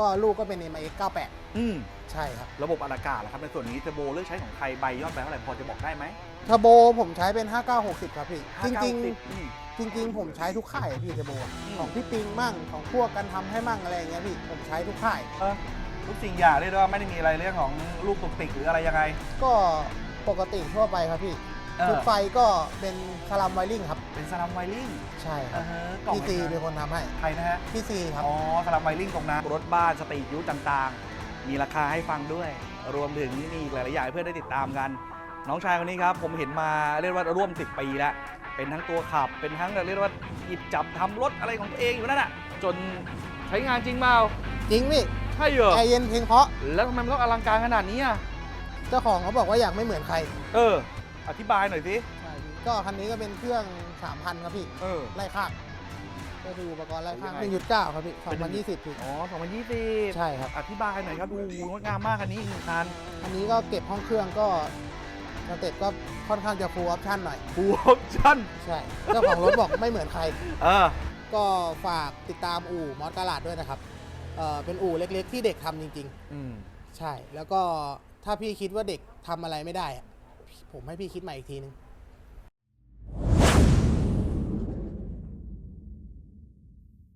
ก็ลูกก็เป็น MX 98 อืมใช่ครับระบบอัดอากาศล่ะครับในส่วนนี้เทอร์โบเลือกใช้ของใครใบยอดไปเท่าไหร่พอจะบอกได้ไหมเทอร์โบผมใช้เป็น 5960 ครับพี่ จริง590อืมๆจริงๆ ผมใช้ทุกค่ายอะพี่เทอร์โบอะอืม ของพี่ปิงมั่งของพวกกันทำให้มั่งอะไรอย่างเงี้ยพี่ผมใช้ทุกค่าย เออทุกสิ่งอย่างเรียกได้ว่าไม่ได้มีอะไรเรื่องของลูกตุกติกหรืออะไรยังไง ก็ปกติทั่วไปครับพี่ เออ ชุดไฟก็เป็นคารัมไวริงครับ เป็นสลัมไวริงใช่คอ่ารับฮะกล่องพี่ซีไหนเป็นฮะคนทำให้ ใครนะฮะ พี่ซีครับ อ๋อสลัมไวริงตรงนั้นรถบ้านสตรีทยูทต่างๆ มีราคาให้ฟังด้วย รวมถึงมีอีกหลายๆอย่างให้เพื่อนได้ติดตามกัน น้องชายคนนี้ครับ ผมเห็นมาเรียกว่าร่วม 10 ปีแล้ว เป็นทั้งตัวขับ เป็นทั้งเรียกว่าหยิบจับทำรถอะไรของตัวเองอยู่นั่นน่ะ จนใช้งานจริงเปล่าจริงพี่ใช่เหรอแอร์เย็นเพลงเพราะแล้วทำไมมันต้องอลังการขนาดนี้อะ เจ้าของเขาบอกว่าอยากไม่เหมือนใคร เออ อธิบายหน่อยสิ ใช่พี่ก็คันนี้ก็เป็นเครื่อง 3,000 ครับพี่ เออ ไล่ข้างก็คืออุปกรณ์ไล่ข้างเป็นยังไง1.9ครับพี่เป็น2020พี่อ๋อ2020 ใช่ครับ อธิบายหน่อยครับ ดูงดงามมากอันนี้อีกหนึ่งคันอันนี้ก็เก็บห้องเครื่องก็สเต็ปก็ค่อนข้างจะฟูลออปชั่นหน่อย ฟูลออปชั่น ใช่ เจ้าของรถบอกไม่เหมือนใคร เออ ก็ฝากติดตามอู่มอสกาลาดด้วยนะครับเอ่อเป็นอู่เล็กๆ ที่เด็กทำจริง อืม ๆ ใช่ แล้วก็ถ้าพี่คิดว่าเด็กทำอะไรไม่ได้อะ ผมให้พี่คิดใหม่อีกทีนึง